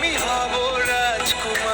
আমি হব রাজকুমার।